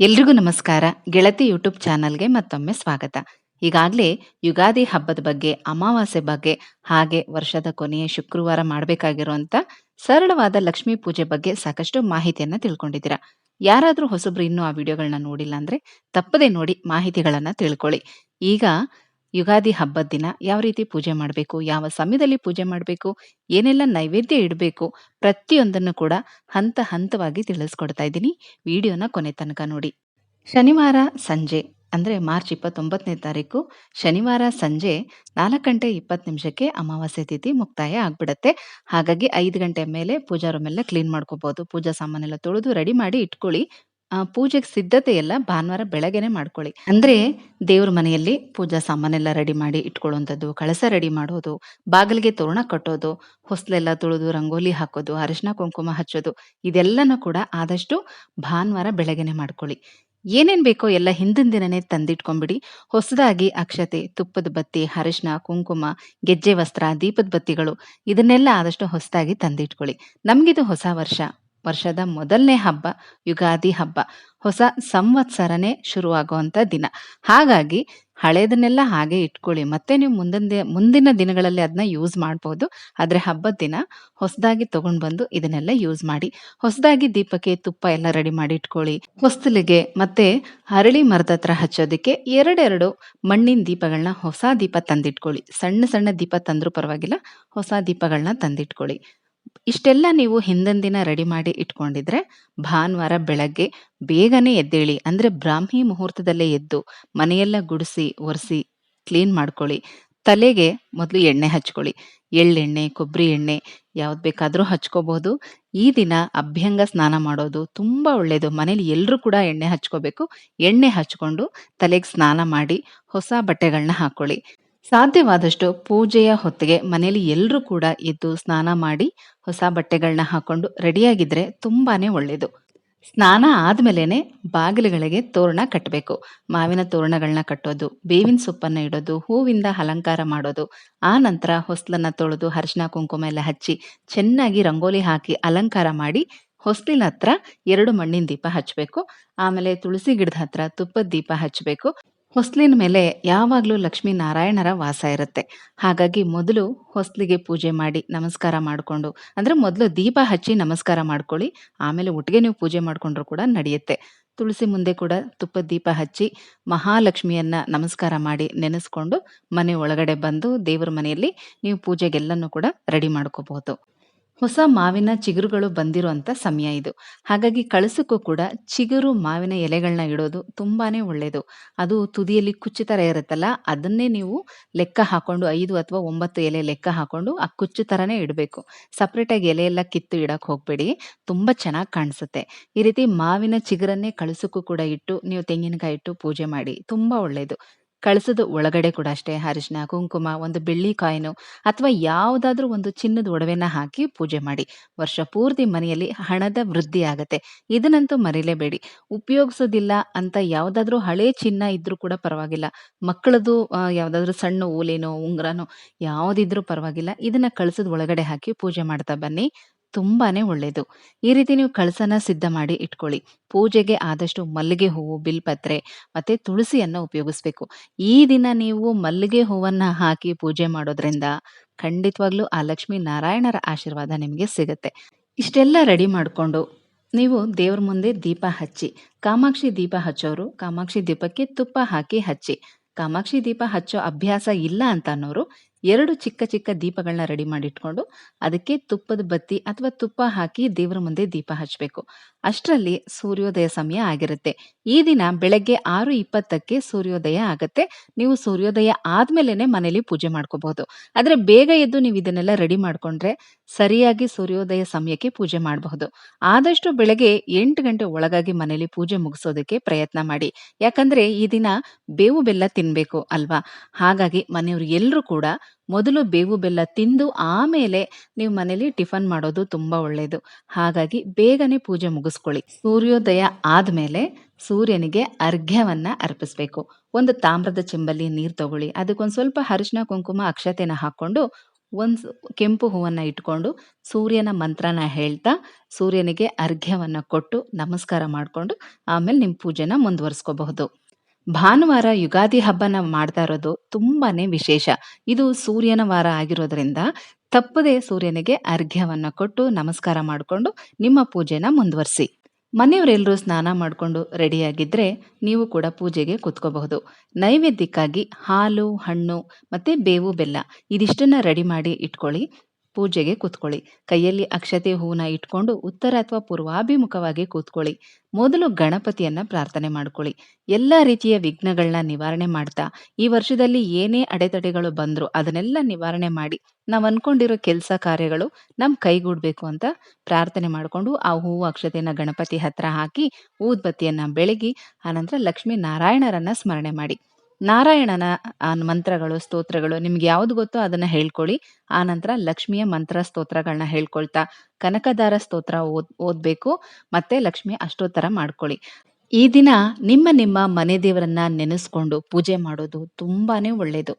ಎಲ್ರಿಗೂ ನಮಸ್ಕಾರ. ಗೆಳತಿ ಯೂಟ್ಯೂಬ್ ಚಾನಲ್ಗೆ ಮತ್ತೊಮ್ಮೆ ಸ್ವಾಗತ. ಈಗಾಗಲೇ ಯುಗಾದಿ ಹಬ್ಬದ ಬಗ್ಗೆ, ಅಮಾವಾಸ್ಯೆ ಬಗ್ಗೆ, ಹಾಗೆ ವರ್ಷದ ಕೊನೆಯ ಶುಕ್ರವಾರ ಮಾಡಬೇಕಾಗಿರುವಂತ ಸರಳವಾದ ಲಕ್ಷ್ಮೀ ಪೂಜೆ ಬಗ್ಗೆ ಸಾಕಷ್ಟು ಮಾಹಿತಿಯನ್ನ ತಿಳ್ಕೊಂಡಿದ್ದೀರಾ. ಯಾರಾದರೂ ಹೊಸಬ್ರು ಇನ್ನೂ ಆ ವಿಡಿಯೋಗಳನ್ನ ನೋಡಿಲ್ಲ ಅಂದ್ರೆ ತಪ್ಪದೆ ನೋಡಿ ಮಾಹಿತಿಗಳನ್ನ ತಿಳ್ಕೊಳ್ಳಿ. ಈಗ ಯುಗಾದಿ ಹಬ್ಬದ ದಿನ ಯಾವ ರೀತಿ ಪೂಜೆ ಮಾಡಬೇಕು, ಯಾವ ಸಮಯದಲ್ಲಿ ಪೂಜೆ ಮಾಡಬೇಕು, ಏನೆಲ್ಲ ನೈವೇದ್ಯ ಇಡಬೇಕು ಪ್ರತಿಯೊಂದನ್ನು ಕೂಡ ಹಂತ ಹಂತವಾಗಿ ತಿಳಿಸ್ಕೊಡ್ತಾ ಇದ್ದೀನಿ. ವಿಡಿಯೋನ ಕೊನೆ ತನಕ ನೋಡಿ. ಶನಿವಾರ ಸಂಜೆ ಅಂದರೆ ಮಾರ್ಚ್ ಇಪ್ಪತ್ತೊಂಬತ್ತನೇ ತಾರೀಕು. ಶನಿವಾರ ಸಂಜೆ ನಾಲ್ಕು ಗಂಟೆ ಇಪ್ಪತ್ತು ನಿಮಿಷಕ್ಕೆ ಅಮಾವಾಸ್ಯೆ ತಿಥಿ ಮುಕ್ತಾಯ ಆಗ್ಬಿಡತ್ತೆ. ಹಾಗಾಗಿ ಐದು ಗಂಟೆ ಮೇಲೆ ಪೂಜಾ ರೂಮ್ ಎಲ್ಲ ಕ್ಲೀನ್ ಮಾಡ್ಕೋಬಹುದು ಪೂಜಾ ಸಾಮಾನೆಲ್ಲ ತೊಳೆದು ರೆಡಿ ಮಾಡಿ ಇಟ್ಕೊಳ್ಳಿ. ಆ, ಪೂಜೆಗೆ ಸಿದ್ಧತೆ ಎಲ್ಲ ಭಾನುವಾರ ಬೆಳಗ್ಗೆನೆ ಮಾಡ್ಕೊಳ್ಳಿ. ಅಂದ್ರೆ ದೇವ್ರ ಮನೆಯಲ್ಲಿ ಪೂಜಾ ಸಾಮಾನೆಲ್ಲ ರೆಡಿ ಮಾಡಿ ಇಟ್ಕೊಳ್ಳುವಂಥದ್ದು ಕಳಸ ರೆಡಿ ಮಾಡೋದು ಬಾಗಿಲಿಗೆ ತೋರಣ ಕಟ್ಟೋದು ಹೊಸ್ಲೆಲ್ಲ ತುಳಿದು ರಂಗೋಲಿ ಹಾಕೋದು ಅರಿಶಿನ ಕುಂಕುಮ ಹಚ್ಚೋದು ಇದೆಲ್ಲನೂ ಕೂಡ ಆದಷ್ಟು ಭಾನುವಾರ ಬೆಳಗ್ಗೆನೆ ಮಾಡ್ಕೊಳ್ಳಿ. ಏನೇನ್ ಬೇಕೋ ಎಲ್ಲ ಹಿಂದಿನ ದಿನನೇ ತಂದಿಟ್ಕೊಂಡ್ಬಿಡಿ. ಹೊಸದಾಗಿ ಅಕ್ಷತೆ ತುಪ್ಪದ ಬತ್ತಿ ಅರಿಶಿನ ಕುಂಕುಮ ಗೆಜ್ಜೆ ವಸ್ತ್ರ ದೀಪದ ಬತ್ತಿಗಳು ಇದನ್ನೆಲ್ಲ ಆದಷ್ಟು ಹೊಸದಾಗಿ ತಂದಿಟ್ಕೊಳ್ಳಿ. ನಮ್ಗಿದು ಹೊಸ ವರ್ಷ. ವರ್ಷದ ಮೊದಲನೇ ಹಬ್ಬ, ಯುಗಾದಿ ಹಬ್ಬ, ಹೊಸ ಸಂವತ್ಸರನೇ ಶುರುವಾಗುವಂತ ದಿನ. ಹಾಗಾಗಿ ಹಳೇದನ್ನೆಲ್ಲ ಹಾಗೆ ಇಟ್ಕೊಳ್ಳಿ. ಮತ್ತೆ ನೀವು ಮುಂದಿನ ಮುಂದಿನ ದಿನಗಳಲ್ಲಿ ಅದನ್ನ ಯೂಸ್ ಮಾಡ್ಬೋದು. ಆದ್ರೆ ಹಬ್ಬದ ದಿನ ಹೊಸದಾಗಿ ತಗೊಂಡು ಬಂದು ಇದನ್ನೆಲ್ಲ ಯೂಸ್ ಮಾಡಿ, ಹೊಸದಾಗಿ ದೀಪಕ್ಕೆ ತುಪ್ಪ ಎಲ್ಲ ರೆಡಿ ಮಾಡಿ ಇಟ್ಕೊಳ್ಳಿ. ಹೊಸ್ತಲಿಗೆ ಮತ್ತೆ ಹರಳಿ ಮರದ ಹತ್ರ ಹಚ್ಚೋದಕ್ಕೆ ಎರಡೆರಡು ಮಣ್ಣಿನ ದೀಪಗಳನ್ನ ಹೊಸ ದೀಪ ತಂದಿಟ್ಕೊಳ್ಳಿ. ಸಣ್ಣ ಸಣ್ಣ ದೀಪ ತಂದ್ರೂ ಪರವಾಗಿಲ್ಲ, ಹೊಸ ದೀಪಗಳನ್ನ ತಂದಿಟ್ಕೊಳ್ಳಿ. ಇಷ್ಟೆಲ್ಲ ನೀವು ಹಿಂದಿನ ದಿನ ರೆಡಿ ಮಾಡಿ ಇಟ್ಕೊಂಡಿದ್ರೆ ಭಾನುವಾರ ಬೆಳಗ್ಗೆ ಬೇಗನೆ ಎದ್ದೇಳಿ, ಅಂದ್ರೆ ಬ್ರಾಹ್ಮಿ ಮುಹೂರ್ತದಲ್ಲೇ ಎದ್ದು ಮನೆಯೆಲ್ಲ ಗುಡಿಸಿ, ಒರೆಸಿ, ಕ್ಲೀನ್ ಮಾಡ್ಕೊಳ್ಳಿ. ತಲೆಗೆ ಮೊದಲು ಎಣ್ಣೆ ಹಚ್ಕೊಳ್ಳಿ. ಎಳ್ಳೆಣ್ಣೆ, ಕೊಬ್ಬರಿ ಎಣ್ಣೆ ಯಾವ್ದು ಬೇಕಾದರೂ ಹಚ್ಕೋಬಹುದು ಈ ದಿನ ಅಭ್ಯಂಗ ಸ್ನಾನ ಮಾಡೋದು ತುಂಬ ಒಳ್ಳೆಯದು ಮನೇಲಿ ಎಲ್ಲರೂ ಕೂಡ ಎಣ್ಣೆ ಹಚ್ಕೋಬೇಕು. ಎಣ್ಣೆ ಹಚ್ಕೊಂಡು ತಲೆಗೆ ಸ್ನಾನ ಮಾಡಿ ಹೊಸ ಬಟ್ಟೆಗಳನ್ನ ಹಾಕೊಳ್ಳಿ. ಸಾಧ್ಯವಾದಷ್ಟು ಪೂಜೆಯ ಹೊತ್ತಿಗೆ ಮನೆಯಲ್ಲಿ ಎಲ್ಲರೂ ಕೂಡ ಎದ್ದು ಸ್ನಾನ ಮಾಡಿ ಹೊಸ ಬಟ್ಟೆಗಳನ್ನ ಹಾಕೊಂಡು ರೆಡಿಯಾಗಿದ್ರೆ ತುಂಬಾನೇ ಒಳ್ಳೇದು. ಸ್ನಾನ ಆದ್ಮೇಲೆನೆ ಬಾಗಿಲುಗಳಿಗೆ ತೋರಣ ಕಟ್ಟಬೇಕು. ಮಾವಿನ ತೋರಣಗಳನ್ನ ಕಟ್ಟೋದು, ಬೇವಿನ ಸೊಪ್ಪನ್ನ ಇಡೋದು, ಹೂವಿಂದ ಅಲಂಕಾರ ಮಾಡೋದು, ಆ ನಂತರ ಹೊಸ್ಲನ್ನ ತೊಳೆದು ಅರಿಶಿನ ಕುಂಕುಮ ಎಲ್ಲ ಹಚ್ಚಿ ಚೆನ್ನಾಗಿ ರಂಗೋಲಿ ಹಾಕಿ ಅಲಂಕಾರ ಮಾಡಿ ಹೊಸ್ಲಿನ ಹತ್ರ ಎರಡು ಮಣ್ಣಿನ ದೀಪ ಹಚ್ಚಬೇಕು. ಆಮೇಲೆ ತುಳಸಿ ಗಿಡದ ಹತ್ರ ತುಪ್ಪದ ದೀಪ ಹಚ್ಚಬೇಕು. ಹೊಸ್ಲಿನ ಮೇಲೆ ಯಾವಾಗಲೂ ಲಕ್ಷ್ಮೀ ನಾರಾಯಣರ ವಾಸ ಇರುತ್ತೆ. ಹಾಗಾಗಿ ಮೊದಲು ಹೊಸ್ಲಿಗೆ ಪೂಜೆ ಮಾಡಿ ನಮಸ್ಕಾರ ಮಾಡಿಕೊಂಡು, ಅಂದ್ರೆ ಮೊದಲು ದೀಪ ಹಚ್ಚಿ ನಮಸ್ಕಾರ ಮಾಡ್ಕೊಳ್ಳಿ, ಆಮೇಲೆ ಒಟ್ಟಿಗೆ ನೀವು ಪೂಜೆ ಮಾಡ್ಕೊಂಡ್ರು ಕೂಡ ನಡೆಯುತ್ತೆ. ತುಳಸಿ ಮುಂದೆ ಕೂಡ ತುಪ್ಪದ ದೀಪ ಹಚ್ಚಿ ಮಹಾಲಕ್ಷ್ಮಿಯನ್ನ ನಮಸ್ಕಾರ ಮಾಡಿ ನೆನೆಸ್ಕೊಂಡು ಮನೆ ಒಳಗಡೆ ಬಂದು ದೇವರ ಮನೆಯಲ್ಲಿ ನೀವು ಪೂಜೆಗೆಲ್ಲನೂ ಕೂಡ ರೆಡಿ ಮಾಡ್ಕೋಬಹುದು ಹೊಸ ಮಾವಿನ ಚಿಗುರುಗಳು ಬಂದಿರುವಂಥ ಸಮಯ ಇದು. ಹಾಗಾಗಿ ಕಳಸಕ್ಕೂ ಕೂಡ ಚಿಗುರು ಮಾವಿನ ಎಲೆಗಳನ್ನ ಇಡೋದು ತುಂಬಾನೇ ಒಳ್ಳೆಯದು ಅದು ತುದಿಯಲ್ಲಿ ಕುಚ್ಚು ಥರ ಇರುತ್ತಲ್ಲ, ಅದನ್ನೇ ನೀವು ಲೆಕ್ಕ ಹಾಕೊಂಡು ಐದು ಅಥವಾ ಒಂಬತ್ತು ಎಲೆ ಲೆಕ್ಕ ಹಾಕೊಂಡು ಆ ಕುಚ್ಚು ಥರನೇ ಇಡಬೇಕು. ಸಪ್ರೇಟಾಗಿ ಎಲೆಯೆಲ್ಲ ಕಿತ್ತು ಇಡಕ್ಕೆ ಹೋಗಬೇಡಿ. ತುಂಬ ಚೆನ್ನಾಗಿ ಕಾಣಿಸುತ್ತೆ. ಈ ರೀತಿ ಮಾವಿನ ಚಿಗುರನ್ನೇ ಕಳಸಕ್ಕೂ ಕೂಡ ಇಟ್ಟು ನೀವು ತೆಂಗಿನಕಾಯಿ ಇಟ್ಟು ಪೂಜೆ ಮಾಡಿ ತುಂಬ ಒಳ್ಳೆಯದು ಕಳಸದ ಒಳಗಡೆ ಕೂಡ ಅಷ್ಟೇ ಅರಿಶಿನ ಕುಂಕುಮ, ಒಂದು ಬೆಳ್ಳಿ ಕಾಯಿನು ಅಥವಾ ಯಾವುದಾದ್ರೂ ಒಂದು ಚಿನ್ನದ ಒಡವೆನ ಹಾಕಿ ಪೂಜೆ ಮಾಡಿ. ವರ್ಷ ಪೂರ್ತಿ ಮನೆಯಲ್ಲಿ ಹಣದ ವೃದ್ಧಿ ಆಗತ್ತೆ. ಇದನ್ನಂತೂ ಮರೀಲೇಬೇಡಿ. ಉಪಯೋಗಿಸೋದಿಲ್ಲ ಅಂತ ಯಾವುದಾದ್ರೂ ಹಳೆ ಚಿನ್ನ ಇದ್ರೂ ಕೂಡ ಪರವಾಗಿಲ್ಲ. ಮಕ್ಕಳದು ಯಾವುದಾದ್ರೂ ಸಣ್ಣ ಓಲೇನೋ, ಉಂಗ್ರನೋ ಯಾವುದಿದ್ರೂ ಪರವಾಗಿಲ್ಲ. ಇದನ್ನ ಕಳಸದ ಒಳಗಡೆ ಹಾಕಿ ಪೂಜೆ ಮಾಡ್ತಾ ಬನ್ನಿ. ತುಂಬಾನೇ ಒಳ್ಳೆಯದು ಈ ರೀತಿ ನೀವು ಕಳಸನ ಸಿದ್ಧ ಮಾಡಿ ಇಟ್ಕೊಳ್ಳಿ. ಪೂಜೆಗೆ ಆದಷ್ಟು ಮಲ್ಲಿಗೆ ಹೂವು, ಬಿಲ್ಪತ್ರೆ ಮತ್ತೆ ತುಳಸಿಯನ್ನು ಉಪಯೋಗಿಸ್ಬೇಕು. ಈ ದಿನ ನೀವು ಮಲ್ಲಿಗೆ ಹೂವನ್ನ ಹಾಕಿ ಪೂಜೆ ಮಾಡೋದ್ರಿಂದ ಖಂಡಿತವಾಗ್ಲೂ ಆ ಲಕ್ಷ್ಮೀ ನಾರಾಯಣರ ಆಶೀರ್ವಾದ ನಿಮಗೆ ಸಿಗುತ್ತೆ. ಇಷ್ಟೆಲ್ಲ ರೆಡಿ ಮಾಡಿಕೊಂಡು ನೀವು ದೇವ್ರ ಮುಂದೆ ದೀಪ ಹಚ್ಚಿ, ಕಾಮಾಕ್ಷಿ ದೀಪ ಹಚ್ಚೋರು ಕಾಮಾಕ್ಷಿ ದೀಪಕ್ಕೆ ತುಪ್ಪ ಹಾಕಿ ಹಚ್ಚಿ, ಕಾಮಾಕ್ಷಿ ದೀಪ ಹಚ್ಚೋ ಅಭ್ಯಾಸ ಇಲ್ಲ ಅಂತ ಅನ್ನೋರು ಎರಡು ಚಿಕ್ಕ ಚಿಕ್ಕ ದೀಪಗಳನ್ನ ರೆಡಿ ಮಾಡಿಟ್ಕೊಂಡು ಅದಕ್ಕೆ ತುಪ್ಪದ ಬತ್ತಿ ಅಥವಾ ತುಪ್ಪ ಹಾಕಿ ದೇವರ ಮುಂದೆ ದೀಪ ಹಚ್ಚಬೇಕು ಅಷ್ಟರಲ್ಲಿ ಸೂರ್ಯೋದಯ ಸಮಯ ಆಗಿರುತ್ತೆ. ಈ ದಿನ ಬೆಳಗ್ಗೆ ಆರು ಇಪ್ಪತ್ತಕ್ಕೆ ಸೂರ್ಯೋದಯ ಆಗತ್ತೆ. ನೀವು ಸೂರ್ಯೋದಯ ಆದ್ಮೇಲೆನೆ ಮನೇಲಿ ಪೂಜೆ ಮಾಡ್ಕೋಬಹುದು. ಆದ್ರೆ ಬೇಗ ಎದ್ದು ನೀವು ಇದನ್ನೆಲ್ಲ ರೆಡಿ ಮಾಡ್ಕೊಂಡ್ರೆ ಸರಿಯಾಗಿ ಸೂರ್ಯೋದಯ ಸಮಯಕ್ಕೆ ಪೂಜೆ ಮಾಡಬಹುದು. ಆದಷ್ಟು ಬೆಳಗ್ಗೆ ಎಂಟು ಗಂಟೆ ಒಳಗಾಗಿ ಮನೇಲಿ ಪೂಜೆ ಮುಗಿಸೋದಕ್ಕೆ ಪ್ರಯತ್ನ ಮಾಡಿ. ಯಾಕಂದ್ರೆ ಈ ದಿನ ಬೇವು ಬೆಲ್ಲ ತಿನ್ಬೇಕು ಅಲ್ವಾ? ಹಾಗಾಗಿ ಮನೆಯವರು ಎಲ್ಲರೂ ಕೂಡ ಮೊದಲು ಬೇವು ಬೆಲ್ಲ ತಿಂದು ಆಮೇಲೆ ನೀವು ಮನೇಲಿ ಟಿಫನ್ ಮಾಡೋದು ತುಂಬಾ ಒಳ್ಳೆಯದು ಹಾಗಾಗಿ ಬೇಗನೆ ಪೂಜೆ ಮುಗಿಸ್ಕೊಳ್ಳಿ. ಸೂರ್ಯೋದಯ ಆದ್ಮೇಲೆ ಸೂರ್ಯನಿಗೆ ಅರ್ಘ್ಯವನ್ನ ಅರ್ಪಿಸ್ಬೇಕು. ಒಂದು ತಾಮ್ರದ ಚೆಂಬಲ್ಲಿ ನೀರು ತಗೊಳ್ಳಿ. ಅದಕ್ಕೊಂದು ಸ್ವಲ್ಪ ಅರಿಶಿನ ಕುಂಕುಮ, ಅಕ್ಷತೆನ ಹಾಕೊಂಡು ಒಂದು ಕೆಂಪು ಹೂವನ್ನು ಇಟ್ಕೊಂಡು ಸೂರ್ಯನ ಮಂತ್ರನ ಹೇಳ್ತಾ ಸೂರ್ಯನಿಗೆ ಅರ್ಘ್ಯವನ್ನು ಕೊಟ್ಟು ನಮಸ್ಕಾರ ಮಾಡಿಕೊಂಡು ಆಮೇಲೆ ನಿಮ್ಮ ಪೂಜೆನ ಮುಂದುವರಿಸ್ಕೋಬಹುದು. ಭಾನುವಾರ ಯುಗಾದಿ ಹಬ್ಬನ ಮಾಡ್ತಾ ಇರೋದು ತುಂಬಾನೇ ವಿಶೇಷ. ಇದು ಸೂರ್ಯನ ವಾರ ಆಗಿರೋದ್ರಿಂದ ತಪ್ಪದೇ ಸೂರ್ಯನಿಗೆ ಅರ್ಘ್ಯವನ್ನ ಕೊಟ್ಟು ನಮಸ್ಕಾರ ಮಾಡಿಕೊಂಡು ನಿಮ್ಮ ಪೂಜೆನ ಮುಂದುವರಿಸಿ. ಮನೆಯವರೆಲ್ಲರೂ ಸ್ನಾನ ಮಾಡಿಕೊಂಡು ರೆಡಿಯಾಗಿದ್ದರೆ ನೀವು ಕೂಡ ಪೂಜೆಗೆ ಕೂತ್ಕೋಬಹುದು. ನೈವೇದ್ಯಕ್ಕಾಗಿ ಹಾಲು, ಹಣ್ಣು ಮತ್ತು ಬೇವು, ಬೆಲ್ಲ ಇದಿಷ್ಟನ್ನು ರೆಡಿ ಮಾಡಿ ಇಟ್ಕೊಳ್ಳಿ. ಪೂಜೆಗೆ ಕೂತ್ಕೊಳ್ಳಿ. ಕೈಯಲ್ಲಿ ಅಕ್ಷತೆ ಹೂವನ್ನ ಇಟ್ಕೊಂಡು ಉತ್ತರ ಅಥವಾ ಪೂರ್ವಾಭಿಮುಖವಾಗಿ ಕೂತ್ಕೊಳ್ಳಿ. ಮೊದಲು ಗಣಪತಿಯನ್ನ ಪ್ರಾರ್ಥನೆ ಮಾಡ್ಕೊಳ್ಳಿ. ಎಲ್ಲ ರೀತಿಯ ವಿಘ್ನಗಳನ್ನ ನಿವಾರಣೆ ಮಾಡ್ತಾ, ಈ ವರ್ಷದಲ್ಲಿ ಏನೇ ಅಡೆತಡೆಗಳು ಬಂದ್ರು ಅದನ್ನೆಲ್ಲ ನಿವಾರಣೆ ಮಾಡಿ, ನಾವು ಅನ್ಕೊಂಡಿರೋ ಕೆಲಸ ಕಾರ್ಯಗಳು ನಮ್ ಕೈಗೂಡ್ಬೇಕು ಅಂತ ಪ್ರಾರ್ಥನೆ ಮಾಡಿಕೊಂಡು ಆ ಹೂವು ಅಕ್ಷತೆಯನ್ನ ಗಣಪತಿ ಹತ್ರ ಹಾಕಿ, ಊದ್ಬತ್ತಿಯನ್ನ ಬೆಳಗಿ, ಆನಂತರ ಲಕ್ಷ್ಮೀ ನಾರಾಯಣರನ್ನ ಸ್ಮರಣೆ ಮಾಡಿ. ನಾರಾಯಣನ ಮಂತ್ರಗಳು, ಸ್ತೋತ್ರಗಳು ನಿಮ್ಗೆ ಯಾವ್ದು ಗೊತ್ತೋ ಅದನ್ನ ಹೇಳ್ಕೊಳ್ಳಿ. ನಂತರ ಲಕ್ಷ್ಮಿಯ ಮಂತ್ರ ಸ್ತೋತ್ರಗಳನ್ನ ಹೇಳ್ಕೊಳ್ತಾ, ಕನಕದಾರ ಸ್ತೋತ್ರ ಓದ್, ಓದ್ಬೇಕು, ಮತ್ತೆ ಲಕ್ಷ್ಮಿ ಅಷ್ಟೋತ್ತರ ಮಾಡ್ಕೊಳ್ಳಿ. ಈ ದಿನ ನಿಮ್ಮ ನಿಮ್ಮ ಮನೆ ದೇವರನ್ನ ನೆನೆಸ್ಕೊಂಡು ಪೂಜೆ ಮಾಡೋದು ತುಂಬಾನೇ ಒಳ್ಳೇದು.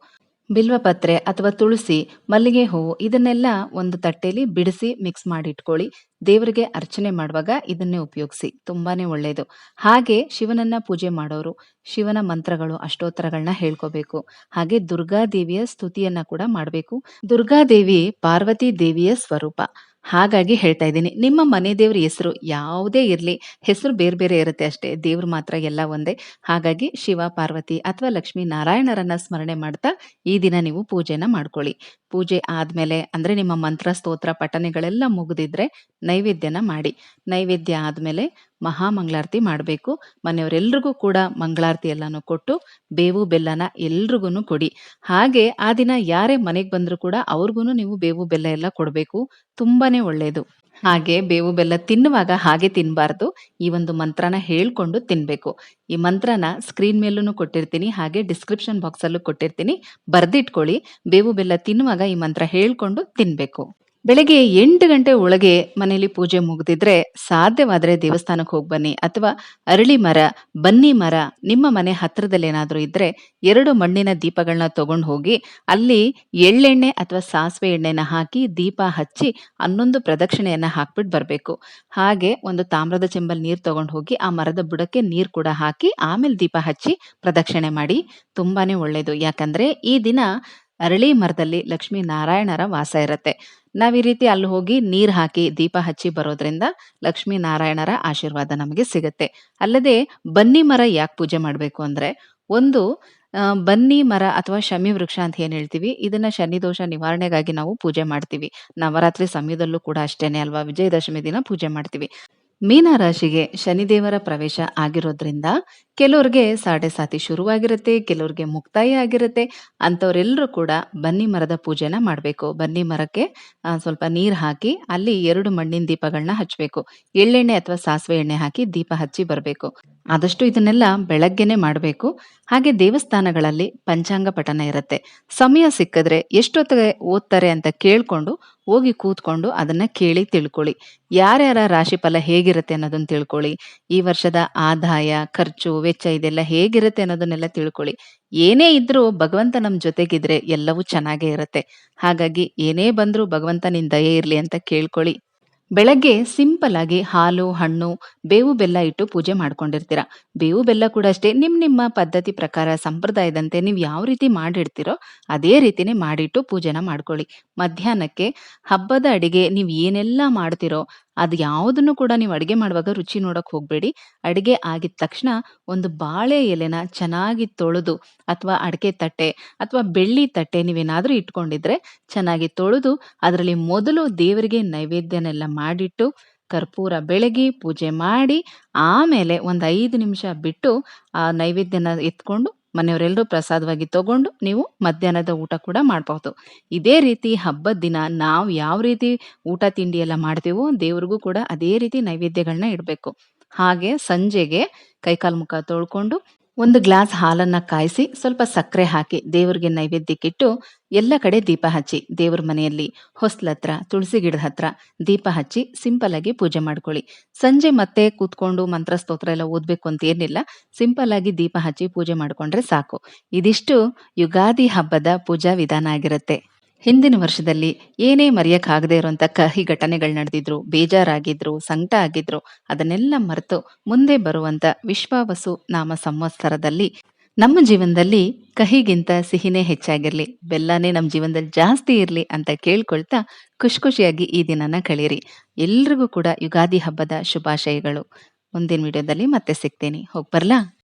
ಬಿಲ್ವಪತ್ರೆ ಅಥವಾ ತುಳಸಿ, ಮಲ್ಲಿಗೆ ಹೂವು ಇದನ್ನೆಲ್ಲ ಒಂದು ತಟ್ಟೆಯಲ್ಲಿ ಬಿಡಿಸಿ ಮಿಕ್ಸ್ ಮಾಡಿ ಇಟ್ಕೊಳ್ಳಿ ದೇವರಿಗೆ ಅರ್ಚನೆ ಮಾಡುವಾಗ ಇದನ್ನೇ ಉಪಯೋಗಿಸಿ. ತುಂಬಾನೇ ಒಳ್ಳೆಯದು ಹಾಗೆ ಶಿವನನ್ನ ಪೂಜೆ ಮಾಡೋರು, ಶಿವನ ಮಂತ್ರಗಳು ಅಷ್ಟೋತ್ತರಗಳನ್ನ ಹೇಳ್ಕೋಬೇಕು. ಹಾಗೆ ದುರ್ಗಾದೇವಿಯ ಸ್ತುತಿಯನ್ನ ಕೂಡ ಮಾಡಬೇಕು. ದುರ್ಗಾದೇವಿ ಪಾರ್ವತಿ ದೇವಿಯ ಸ್ವರೂಪ. ಹಾಗಾಗಿ ಹೇಳ್ತಾ ಇದ್ದೀನಿ. ನಿಮ್ಮ ಮನೆ ದೇವ್ರ ಹೆಸರು ಯಾವುದೇ ಇರಲಿ, ಹೆಸರು ಬೇರೆ ಬೇರೆ ಇರುತ್ತೆ ಅಷ್ಟೇ. ದೇವ್ರು ಮಾತ್ರ ಎಲ್ಲ ಒಂದೇ. ಹಾಗಾಗಿ ಶಿವ, ಪಾರ್ವತಿ ಅಥವಾ ಲಕ್ಷ್ಮೀ ನಾರಾಯಣರನ್ನ ಸ್ಮರಣೆ ಮಾಡ್ತಾ ಈ ದಿನ ನೀವು ಪೂಜೆನ ಮಾಡ್ಕೊಳ್ಳಿ. ಪೂಜೆ ಆದ್ಮೇಲೆ ಅಂದ್ರೆ ನಿಮ್ಮ ಮಂತ್ರ, ಸ್ತೋತ್ರ ಪಠನೆಗಳೆಲ್ಲ ಮುಗಿದಿದ್ರೆ ನೈವೇದ್ಯನ ಮಾಡಿ. ನೈವೇದ್ಯ ಆದ್ಮೇಲೆ ಮಹಾಮಂಗಳಾರತಿ ಮಾಡಬೇಕು. ಮನೆಯವರೆಲ್ರಿಗೂ ಕೂಡ ಮಂಗಳಾರತಿ ಎಲ್ಲಾನು ಕೊಟ್ಟು ಬೇವು ಬೆಲ್ಲನ ಎಲ್ರಿಗೂ ಕೊಡಿ. ಹಾಗೆ ಆ ದಿನ ಯಾರೇ ಮನೆಗೆ ಬಂದರೂ ಕೂಡ ಅವ್ರಿಗೂ ನೀವು ಬೇವು ಬೆಲ್ಲ ಎಲ್ಲ ಕೊಡಬೇಕು. ತುಂಬಾನೇ ಒಳ್ಳೆಯದು ಹಾಗೆ ಬೇವು ಬೆಲ್ಲ ತಿನ್ನುವಾಗ ಹಾಗೆ ತಿನ್ನಬಾರ್ದು ಈ ಒಂದು ಮಂತ್ರನ ಹೇಳ್ಕೊಂಡು ತಿನ್ನಬೇಕು ಈ ಮಂತ್ರನ ಸ್ಕ್ರೀನ್ ಮೇಲೂ ಕೊಟ್ಟಿರ್ತೀನಿ, ಹಾಗೆ ಡಿಸ್ಕ್ರಿಪ್ಷನ್ ಬಾಕ್ಸಲ್ಲೂ ಕೊಟ್ಟಿರ್ತೀನಿ. ಬರ್ದಿಟ್ಕೊಳ್ಳಿ. ಬೇವು ಬೆಲ್ಲ ತಿನ್ನುವಾಗ ಈ ಮಂತ್ರ ಹೇಳ್ಕೊಂಡು ತಿನ್ಬೇಕು. ಬೆಳಗ್ಗೆ ಎಂಟು ಗಂಟೆ ಒಳಗೆ ಮನೆಯಲ್ಲಿ ಪೂಜೆ ಮುಗಿದಿದ್ರೆ ಸಾಧ್ಯವಾದರೆ ದೇವಸ್ಥಾನಕ್ಕೆ ಹೋಗಿ ಬನ್ನಿ ಅಥವಾ ಅರಳಿ ಮರ, ಬನ್ನಿ ಮರ ನಿಮ್ಮ ಮನೆ ಹತ್ರದಲ್ಲಿ ಏನಾದರೂ ಇದ್ರೆ ಎರಡು ಮಣ್ಣಿನ ದೀಪಗಳನ್ನ ತಗೊಂಡು ಹೋಗಿ ಅಲ್ಲಿ ಎಳ್ಳೆಣ್ಣೆ ಅಥವಾ ಸಾಸಿವೆ ಎಣ್ಣೆನ ಹಾಕಿ ದೀಪ ಹಚ್ಚಿ ಹನ್ನೊಂದು ಪ್ರದಕ್ಷಿಣೆಯನ್ನು ಹಾಕ್ಬಿಟ್ಟು ಬರಬೇಕು. ಹಾಗೆ ಒಂದು ತಾಮ್ರದ ಚೆಂಬಲ್ ನೀರು ತಗೊಂಡು ಹೋಗಿ ಆ ಮರದ ಬುಡಕ್ಕೆ ನೀರು ಕೂಡ ಹಾಕಿ ಆಮೇಲೆ ದೀಪ ಹಚ್ಚಿ ಪ್ರದಕ್ಷಿಣೆ ಮಾಡಿ ತುಂಬಾನೇ ಒಳ್ಳೆಯದು ಯಾಕಂದ್ರೆ ಈ ದಿನ ಅರಳಿ ಮರದಲ್ಲಿ ಲಕ್ಷ್ಮೀ ನಾರಾಯಣರ ವಾಸ ಇರುತ್ತೆ. ನಾವ್ ಈ ರೀತಿ ಅಲ್ಲಿ ಹೋಗಿ ನೀರ್ ಹಾಕಿ ದೀಪ ಹಚ್ಚಿ ಬರೋದ್ರಿಂದ ಲಕ್ಷ್ಮೀ ನಾರಾಯಣರ ಆಶೀರ್ವಾದ ನಮಗೆ ಸಿಗುತ್ತೆ. ಅಲ್ಲದೆ ಬನ್ನಿ ಮರ ಯಾಕೆ ಪೂಜೆ ಮಾಡಬೇಕು ಅಂದ್ರೆ ಒಂದು ಬನ್ನಿ ಮರ ಅಥವಾ ಶಮಿ ವೃಕ್ಷ ಅಂತ ಏನ್ ಹೇಳ್ತೀವಿ, ಇದನ್ನ ಶನಿ ದೋಷ ನಿವಾರಣೆಗಾಗಿ ನಾವು ಪೂಜೆ ಮಾಡ್ತೀವಿ. ನವರಾತ್ರಿ ಸಮಯದಲ್ಲೂ ಕೂಡ ಅಷ್ಟೇನೆ ಅಲ್ವಾ, ವಿಜಯದಶಮಿ ದಿನ ಪೂಜೆ ಮಾಡ್ತೀವಿ. ಮೀನ ರಾಶಿಗೆ ಶನಿದೇವರ ಪ್ರವೇಶ ಆಗಿರೋದ್ರಿಂದ ಕೆಲವ್ರಿಗೆ ಸಾಡೆ ಸಾತಿ ಶುರುವಾಗಿರುತ್ತೆ, ಕೆಲವ್ರಿಗೆ ಮುಕ್ತಾಯ ಆಗಿರುತ್ತೆ. ಅಂಥವ್ರೆಲ್ಲರೂ ಕೂಡ ಬನ್ನಿ ಮರದ ಪೂಜೆನ ಮಾಡಬೇಕು. ಬನ್ನಿ ಮರಕ್ಕೆ ಸ್ವಲ್ಪ ನೀರು ಹಾಕಿ ಅಲ್ಲಿ ಎರಡು ಮಣ್ಣಿನ ದೀಪಗಳನ್ನ ಹಚ್ಚಬೇಕು ಎಳ್ಳೆಣ್ಣೆ ಅಥವಾ ಸಾಸಿವೆ ಎಣ್ಣೆ ಹಾಕಿ ದೀಪ ಹಚ್ಚಿ ಬರಬೇಕು. ಆದಷ್ಟು ಇದನ್ನೆಲ್ಲ ಬೆಳಗ್ಗೆನೆ ಮಾಡಬೇಕು. ಹಾಗೆ ದೇವಸ್ಥಾನಗಳಲ್ಲಿ ಪಂಚಾಂಗ ಪಠನ ಇರುತ್ತೆ. ಸಮಯ ಸಿಕ್ಕಿದ್ರೆ ಎಷ್ಟೊತ್ತಿಗೆ ಓದ್ತಾರೆ ಅಂತ ಕೇಳಿಕೊಂಡು ಹೋಗಿ ಕೂತ್ಕೊಂಡು ಅದನ್ನ ಕೇಳಿ ತಿಳ್ಕೊಳ್ಳಿ. ಯಾರ್ಯಾರ ರಾಶಿಫಲ ಹೇಗಿರುತ್ತೆ ಅನ್ನೋದನ್ನ ತಿಳ್ಕೊಳ್ಳಿ. ಈ ವರ್ಷದ ಆದಾಯ, ಖರ್ಚು, ವೆಚ್ಚ ಇದೆಲ್ಲ ಹೇಗಿರುತ್ತೆ ಅನ್ನೋದನ್ನೆಲ್ಲ ತಿಳ್ಕೊಳ್ಳಿ. ಏನೇ ಇದ್ರೂ ಭಗವಂತ ನಮ್ ಜೊತೆಗಿದ್ರೆ ಎಲ್ಲವೂ ಚೆನ್ನಾಗೇ ಇರುತ್ತೆ. ಹಾಗಾಗಿ ಏನೇ ಬಂದ್ರೂ ಭಗವಂತ ನಿನ್ ದಯೆ ಇರ್ಲಿ ಅಂತ ಕೇಳ್ಕೊಳ್ಳಿ. ಬೆಳಗ್ಗೆ ಸಿಂಪಲ್ ಆಗಿ ಹಾಲು, ಹಣ್ಣು, ಬೇವು ಬೆಲ್ಲ ಇಟ್ಟು ಪೂಜೆ ಮಾಡ್ಕೊಂಡಿರ್ತೀರ? ಬೇವು ಬೆಲ್ಲ ಕೂಡ ಅಷ್ಟೇ. ನಿಮ್ ನಿಮ್ಮ ಪದ್ಧತಿ ಪ್ರಕಾರ ಸಂಪ್ರದಾಯದಂತೆ ನೀವು ಯಾವ ರೀತಿ ಮಾಡಿಡ್ತೀರೋ ಅದೇ ರೀತಿನೇ ಮಾಡಿಟ್ಟು ಪೂಜೆನ ಮಾಡ್ಕೊಳ್ಳಿ. ಮಧ್ಯಾಹ್ನಕ್ಕೆ ಹಬ್ಬದ ಅಡಿಗೆ ನೀವು ಏನೆಲ್ಲ ಮಾಡ್ತಿರೋ ಅದು ಯಾವುದನ್ನು ಕೂಡ ನೀವು ಅಡುಗೆ ಮಾಡುವಾಗ ರುಚಿ ನೋಡೋಕೆ ಹೋಗಬೇಡಿ. ಅಡುಗೆ ಆಗಿದ ತಕ್ಷಣ ಒಂದು ಬಾಳೆ ಎಲೆನ ಚೆನ್ನಾಗಿ ತೊಳೆದು ಅಥವಾ ಅಡಿಕೆ ತಟ್ಟೆ ಅಥವಾ ಬೆಳ್ಳಿ ತಟ್ಟೆ ನೀವೇನಾದರೂ ಇಟ್ಕೊಂಡಿದ್ರೆ ಚೆನ್ನಾಗಿ ತೊಳೆದು ಅದರಲ್ಲಿ ಮೊದಲು ದೇವರಿಗೆ ನೈವೇದ್ಯನೆಲ್ಲ ಮಾಡಿಟ್ಟು ಕರ್ಪೂರ ಬೆಳಗಿ ಪೂಜೆ ಮಾಡಿ ಆಮೇಲೆ ಒಂದು ಐದು ನಿಮಿಷ ಬಿಟ್ಟು ಆ ನೈವೇದ್ಯನ ಎತ್ಕೊಂಡು ಮನೆಯವರೆಲ್ಲರೂ ಪ್ರಸಾದವಾಗಿ ತಗೊಂಡು ನೀವು ಮಧ್ಯಾಹ್ನದ ಊಟ ಕೂಡ ಮಾಡಬಹುದು. ಇದೇ ರೀತಿ ಹಬ್ಬದ ದಿನ ನಾವು ಯಾವ ರೀತಿ ಊಟ ತಿಂಡಿ ಎಲ್ಲ ಮಾಡ್ತೀವೋ ದೇವ್ರಿಗೂ ಕೂಡ ಅದೇ ರೀತಿ ನೈವೇದ್ಯಗಳನ್ನ ಇಡಬೇಕು. ಹಾಗೆ ಸಂಜೆಗೆ ಕೈಕಾಲು ಮುಖ ತೊಳ್ಕೊಂಡು ಒಂದು ಗ್ಲಾಸ್ ಹಾಲನ್ನ ಕಾಯಿಸಿ ಸ್ವಲ್ಪ ಸಕ್ಕರೆ ಹಾಕಿ ದೇವರಿಗೆ ನೈವೇದ್ಯಕ್ಕಿಟ್ಟು ಎಲ್ಲ ಕಡೆ ದೀಪ ಹಚ್ಚಿ ದೇವ್ರ ಮನೆಯಲ್ಲಿ ಹೊಸ್ಲತ್ರ ತುಳಸಿ ಗಿಡದ ಹತ್ರ ದೀಪ ಹಚ್ಚಿ ಸಿಂಪಲ್ ಆಗಿ ಪೂಜೆ ಮಾಡ್ಕೊಳ್ಳಿ. ಸಂಜೆ ಮತ್ತೆ ಕೂತ್ಕೊಂಡು ಮಂತ್ರ ಸ್ತೋತ್ರ ಎಲ್ಲ ಓದ್ಬೇಕು ಅಂತ ಏನಿಲ್ಲ, ಸಿಂಪಲ್ ಆಗಿ ದೀಪ ಹಚ್ಚಿ ಪೂಜೆ ಮಾಡ್ಕೊಂಡ್ರೆ ಸಾಕು. ಇದಿಷ್ಟು ಯುಗಾದಿ ಹಬ್ಬದ ಪೂಜಾ ವಿಧಾನ ಆಗಿರುತ್ತೆ. ಹಿಂದಿನ ವರ್ಷದಲ್ಲಿ ಏನೇ ಮರೆಯಕ್ಕಾಗದೇ ಇರುವಂಥ ಕಹಿ ಘಟನೆಗಳು ನಡೆದಿದ್ರು, ಬೇಜಾರಾಗಿದ್ರು, ಸಂಕಟ ಆಗಿದ್ರು, ಅದನ್ನೆಲ್ಲ ಮರೆತು ಮುಂದೆ ಬರುವಂಥ ವಿಶ್ವಾವಸು ನಾಮ ಸಂವತ್ಸರದಲ್ಲಿ ನಮ್ಮ ಜೀವನದಲ್ಲಿ ಕಹಿಗಿಂತ ಸಿಹಿನೇ ಹೆಚ್ಚಾಗಿರ್ಲಿ, ಬೆಲ್ಲನೇ ನಮ್ಮ ಜೀವನದಲ್ಲಿ ಜಾಸ್ತಿ ಇರಲಿ ಅಂತ ಕೇಳ್ಕೊಳ್ತಾ ಖುಷಿ ಖುಷಿಯಾಗಿ ಈ ದಿನನ ಕಳೀರಿ. ಎಲ್ರಿಗೂ ಕೂಡ ಯುಗಾದಿ ಹಬ್ಬದ ಶುಭಾಶಯಗಳು. ಮುಂದಿನ ವಿಡಿಯೋದಲ್ಲಿ ಮತ್ತೆ ಸಿಗ್ತೀನಿ. ಹೋಗಿ ಬರ್ಲಾ?